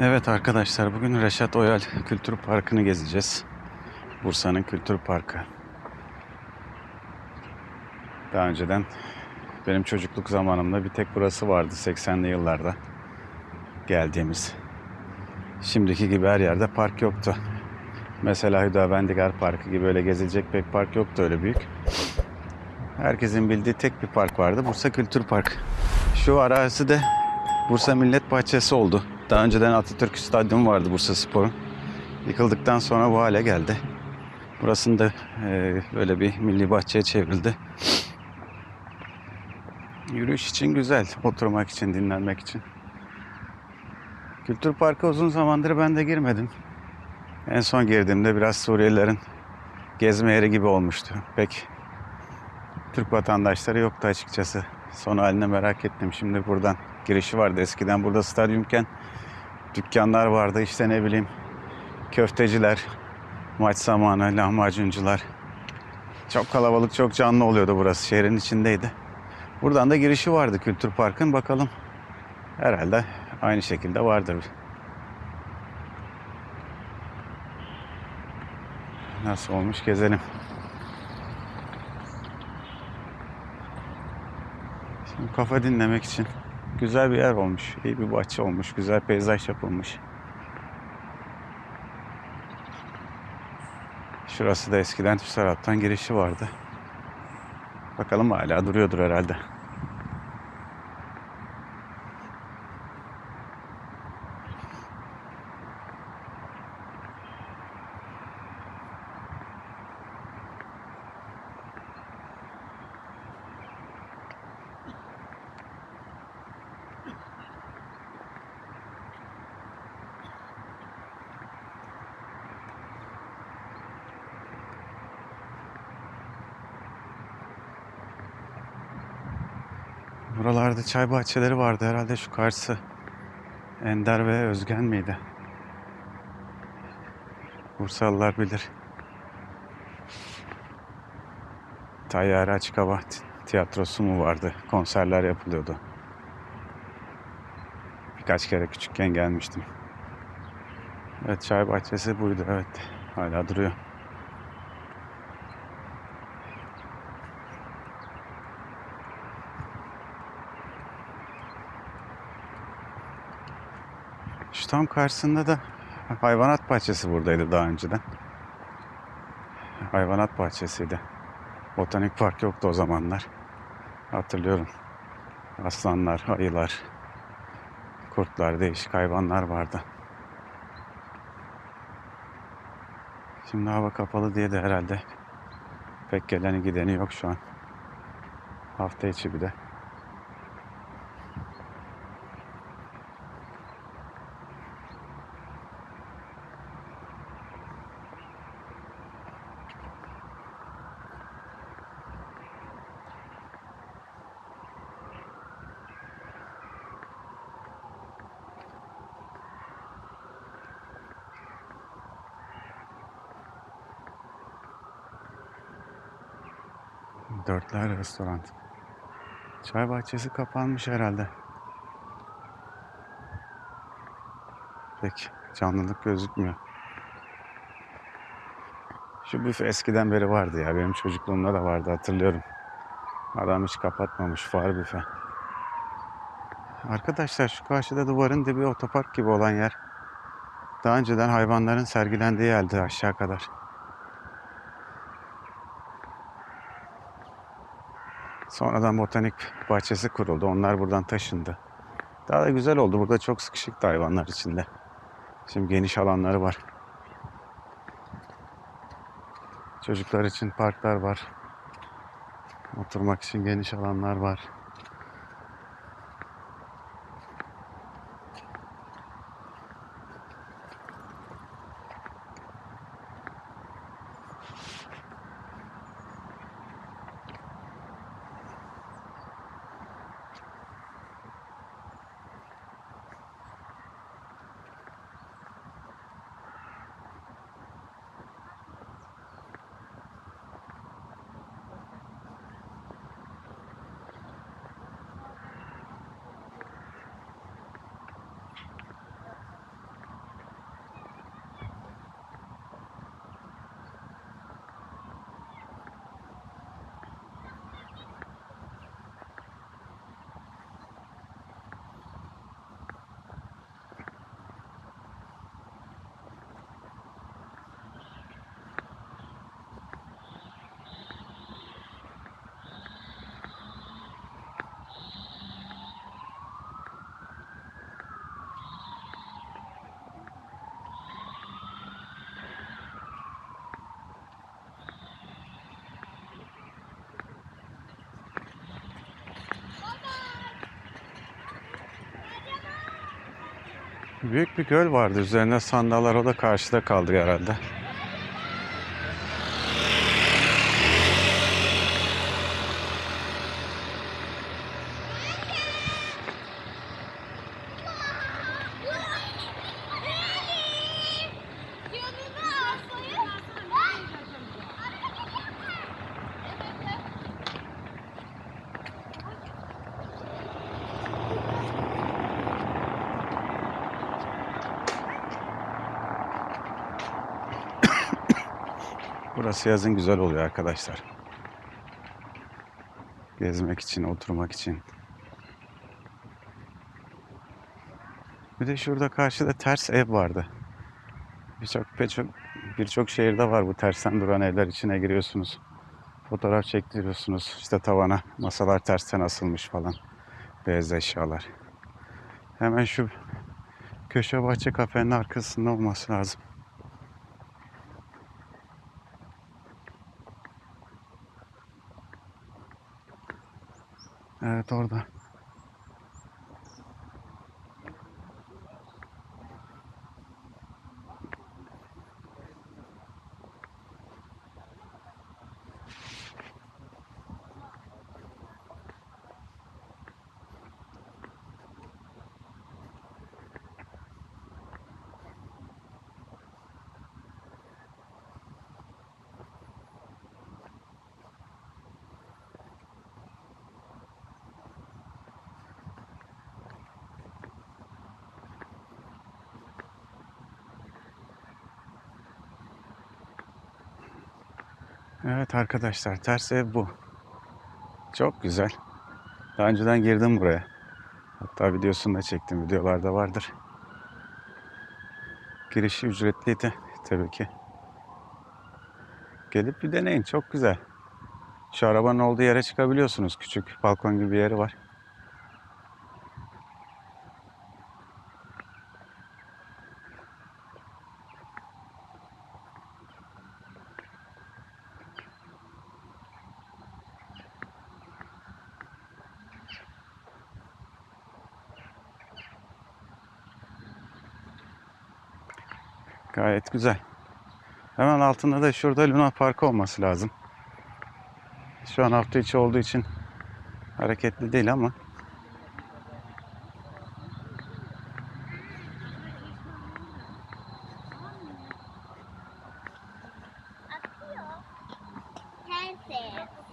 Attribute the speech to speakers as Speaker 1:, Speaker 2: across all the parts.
Speaker 1: Evet arkadaşlar bugün Reşat Oyal Kültür Parkı'nı gezeceğiz. Bursa'nın Kültür Parkı. Daha önceden benim çocukluk zamanımda bir tek burası vardı 80'li yıllarda geldiğimiz. Şimdiki gibi her yerde park yoktu. Mesela Hüdavendigar Parkı gibi öyle gezilecek pek park yoktu öyle büyük. Herkesin bildiği tek bir park vardı. Bursa Kültür Park. Şu arazisi de Bursa Millet Bahçesi oldu. Daha önceden Atatürk Stadyumu vardı Bursa Spor'un. Yıkıldıktan sonra bu hale geldi. Burasında e, böyle bir milli bahçeye çevrildi. Yürüyüş için güzel, oturmak için, dinlenmek için. Kültür Parkı uzun zamandır ben de girmedim. En son girdiğimde biraz Suriyelilerin gezme yeri gibi olmuştu. Pek Türk vatandaşları yoktu açıkçası. Son haline merak ettim. Şimdi buradan girişi vardı. Eskiden burada stadyumken dükkanlar vardı. İşte ne bileyim köfteciler, maç zamanı lahmacuncular. Çok kalabalık, çok canlı oluyordu burası. Şehrin içindeydi. Buradan da girişi vardı Kültür Park'ın. Bakalım herhalde aynı şekilde vardır. Nasıl olmuş gezelim. Kafa dinlemek için güzel bir yer olmuş. iyi bir bahçe olmuş. Güzel peyzaj yapılmış. Şurası da eskiden şu taraftan girişi vardı. Bakalım hala duruyordur herhalde. Buralarda çay bahçeleri vardı herhalde şu karşısı. Ender ve Özgen miydi? Bursalılar bilir. Tayyare Açık Hava Ti- Tiyatrosu mu vardı? Konserler yapılıyordu. Birkaç kere küçükken gelmiştim. Evet çay bahçesi buydu evet. Hala duruyor. Tam karşısında da hayvanat bahçesi buradaydı daha önceden. Hayvanat bahçesiydi. Botanik park yoktu o zamanlar. Hatırlıyorum. Aslanlar, ayılar, kurtlar, değişik hayvanlar vardı. Şimdi hava kapalı diye de herhalde pek geleni gideni yok şu an. Hafta içi bir de. Dörtler Restoran. Çay bahçesi kapanmış herhalde. Pek canlılık gözükmüyor. Şu büfe eskiden beri vardı ya. Benim çocukluğumda da vardı hatırlıyorum. Adam hiç kapatmamış far büfe. Arkadaşlar şu karşıda duvarın dibi otopark gibi olan yer. Daha önceden hayvanların sergilendiği yerdi aşağı kadar. Sonradan botanik bahçesi kuruldu. Onlar buradan taşındı. Daha da güzel oldu. Burada çok sıkışıktı hayvanlar içinde. Şimdi geniş alanları var. Çocuklar için parklar var. Oturmak için geniş alanlar var. Büyük bir göl vardı. Üzerinde sandallar o da karşıda kaldı herhalde. Burası yazın güzel oluyor arkadaşlar. Gezmek için, oturmak için. Bir de şurada karşıda ters ev vardı. Birçok birçok şehirde var bu tersten duran evler içine giriyorsunuz. Fotoğraf çektiriyorsunuz. İşte tavana masalar tersten asılmış falan. Beyaz eşyalar. Hemen şu köşe bahçe kafenin arkasında olması lazım. Evet orada. Evet arkadaşlar ters ev bu. Çok güzel. Daha önceden girdim buraya. Hatta videosunu da çektim. Videolarda vardır. Girişi ücretliydi tabii ki. Gelip bir deneyin. Çok güzel. Şu arabanın olduğu yere çıkabiliyorsunuz. Küçük balkon gibi bir yeri var. Gayet güzel. Hemen altında da şurada Luna Park olması lazım. Şu an hafta içi olduğu için hareketli değil ama
Speaker 2: Tersi.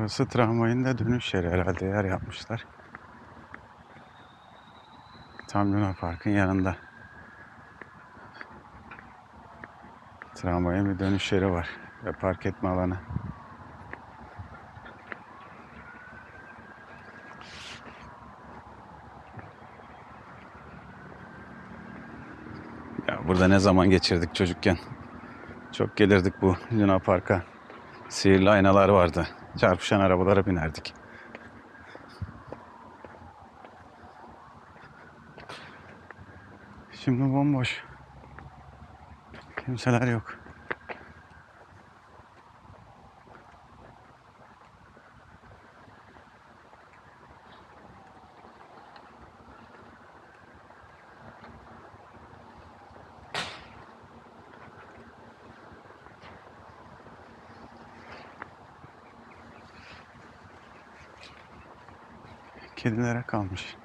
Speaker 1: Burası tramvayın da dönüş yeri herhalde yer yapmışlar. Tam Luna Park'ın yanında. Tramvayın bir dönüş yeri var ve park etme alanı. Ya burada ne zaman geçirdik çocukken? Çok gelirdik bu Luna Park'a. Sihirli aynalar vardı. Çarpışan arabalara binerdik. Şimdi bomboş. Kimseler yok. Kedilere kalmış.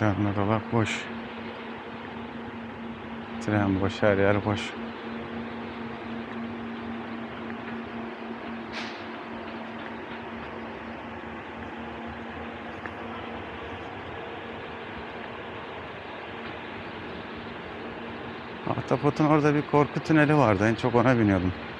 Speaker 1: Dönme dolap boş. Tren boş, her yer boş. Ahtapot'un orada bir korku tüneli vardı. En çok ona biniyordum.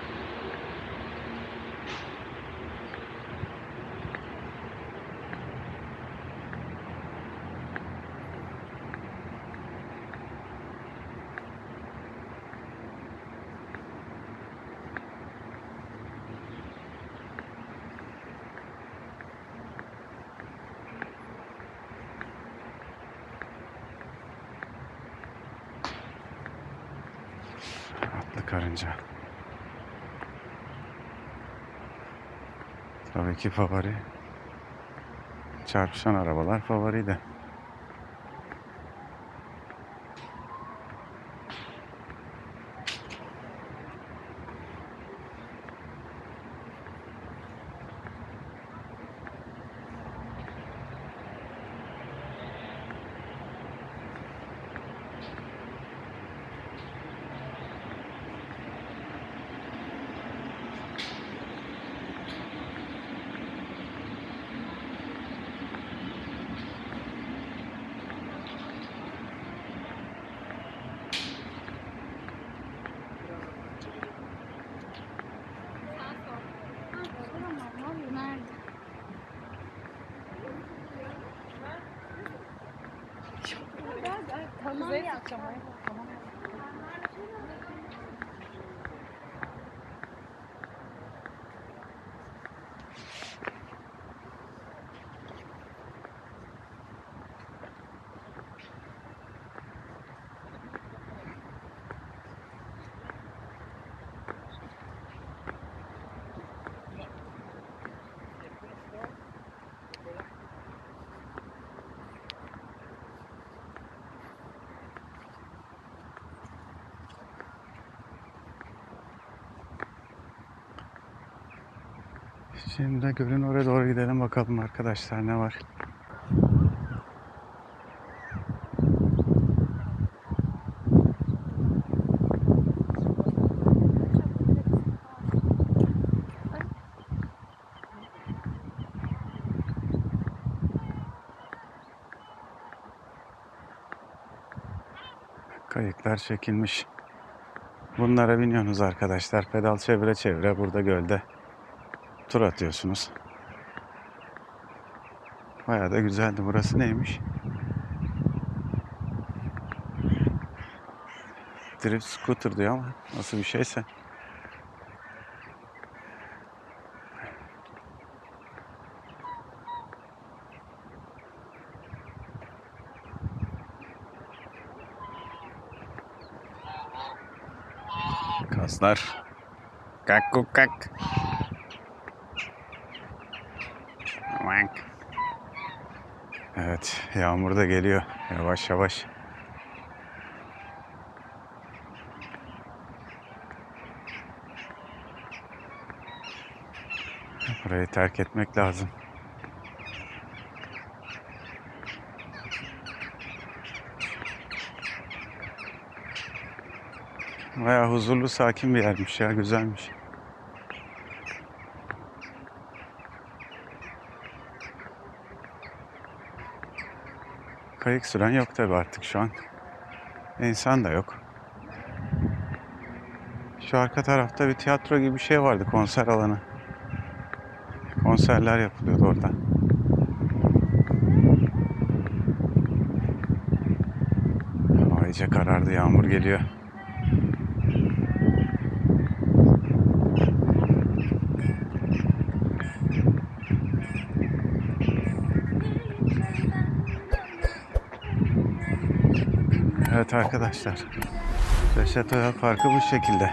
Speaker 1: Karınca. Tabii ki favori. Çarpışan arabalar favoriydi.
Speaker 2: Nerede?
Speaker 1: Şimdi de gölün oraya doğru gidelim bakalım arkadaşlar ne var. Kayıklar çekilmiş. Bunlara biniyorsunuz arkadaşlar. Pedal çevire çevire burada gölde tur atıyorsunuz. Bayağı da güzeldi. Burası neymiş? Drift scooter diyor ama nasıl bir şeyse. Kaslar. Kak kuk Evet, yağmur da geliyor. Yavaş yavaş. Burayı terk etmek lazım. Bayağı huzurlu, sakin bir yermiş ya, güzelmiş. Kayık süren yok tabi artık şu an. İnsan da yok. Şu arka tarafta bir tiyatro gibi bir şey vardı, konser alanı. Konserler yapılıyordu orada. Hava iyice karardı, yağmur geliyor. Evet arkadaşlar. Reşat Oya Parkı bu şekilde.